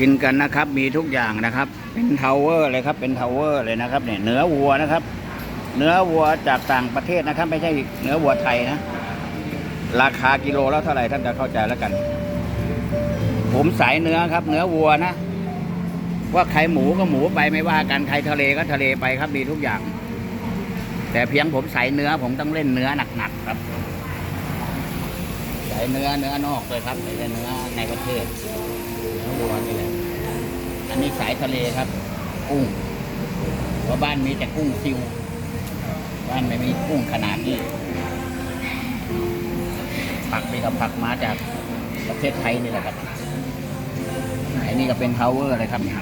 กินกันนะครับ มีทุกอย่างนะครับ เป็นทาวเวอร์เลยครับ เป็นทาวเวอร์เลยนะครับเนี่ยเนื้อวัวนะครับ เนื้อวัวจากต่างประเทศนะครับ ไม่ใช่เนื้อวัวไทยนะ ราคากิโลแล้วเท่าไหร่ท่านจะเข้าใจแล้วกัน ผมสายเนื้อครับ เนื้อวัวนะ ว่าใครหมูก็หมูไปไม่ว่ากันใครทะเลก็ทะเลไปครับมีทุกอย่าง แต่เพียงผมใส่เนื้อผมต้องเล่นเนื้อหนักๆครับใส่เนื้อเนื้อนอกเลยครับไม่ใช่เนื้อในประเทศเนื้อวัวนี่แหละ อันนี้สายทะเลครับ กุ้งเพราะบ้านมีแต่กุ้งซิว บ้านไม่มีกุ้งขนาดนี้ ผักนี่ก็ผักมาจากประเทศไทยนี่แหละครับอ้นี่ก็เป็นทาวเวอร์เลยครับเนี่ย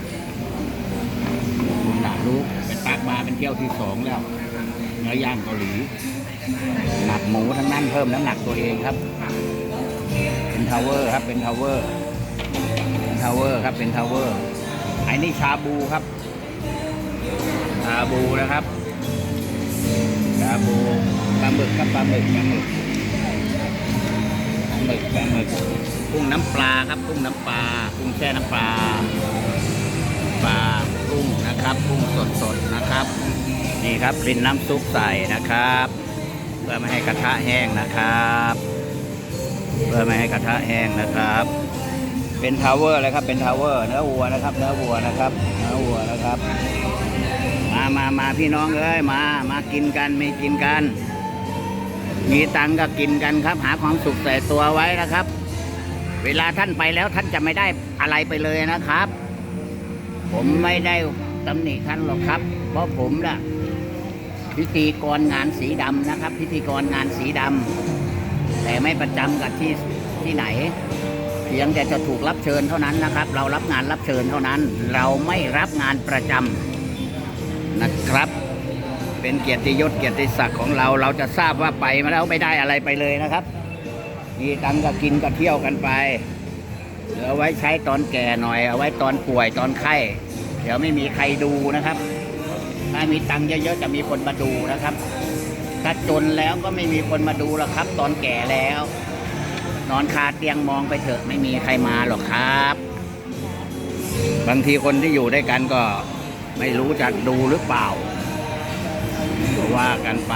คุณหนารู้เป็นปากมาเป็นเที่ยวที่สองแล้วเนื้อย่างเกาหลีหนักหมูทั้งนั้นเพิ่มน้ำหนักตัวเองครับ เป็นทาวเวอร์ครับเป็นทาวเวอร์เป็นทาวเวอร์ครับเป็นทาวเวอร์ อ้นี่ชาบูครับ ชาบูนะครับ ชาบูปลาหมึกครับปลาหมึกปลาหมึกปลาหมึกปลาหมึกกุ้งน้ำปลาครับกุ้งน้ำปลากุ้งแช่น้ำปลาปลากุ้งนะครับกุ้งสดๆนะครับ นี่ครับรินน้ำซุปใส่นะครับ เพื่อไม่ให้กระทะแห้งนะครับ เพื่อไม่ให้กระทะแห้งนะครับ เป็นทาวเวอร์เลยครับ เป็นทาวเวอร์เนื้อวัวนะครับ เนื้อวัวนะครับ เนื้อวัวนะครับ มามามาพี่น้องเอ้ย มา มากินกันไม่กินกัน มีตังก็กินกันครับ หาความสุขใส่ตัวไว้นะครับ เวลาท่านไปแล้วท่านจะไม่ได้อะไรไปเลยนะครับ ผมไม่ได้ตำหนิท่านหรอกครับ เพราะผมน่ะพิธีกรงานสีดำนะครับ พิธีกรงานสีดำแต่ไม่ประจำกับที่ที่ไหน เพียงแต่จะถูกรับเชิญเท่านั้นนะครับ เรารับงานรับเชิญเท่านั้น เราไม่รับงานประจำนะครับ เป็นเกียรติยศเกียรติศักดิ์ของเราเราจะทราบว่าไปมาแล้วไม่ได้อะไรไปเลยนะครับ มีตังค์ก็กินก็เที่ยวกันไปเหลือไว้ใช้ตอนแก่หน่อยเอาไว้ตอนป่วยตอนไข้เดี๋ยวไม่มีใครดูนะครับ ถ้ามีตังค์เยอะๆจะมีคนมาดูนะครับ ถ้าจนแล้วก็ไม่มีคนมาดูหรอกครับ ตอนแก่แล้ว นอนคาเตียงมองไปเถอะไม่มีใครมาหรอกครับ บางทีคนที่อยู่ด้วยกันก็ไม่รู้จะดูหรือเปล่าก็ว่ากันไป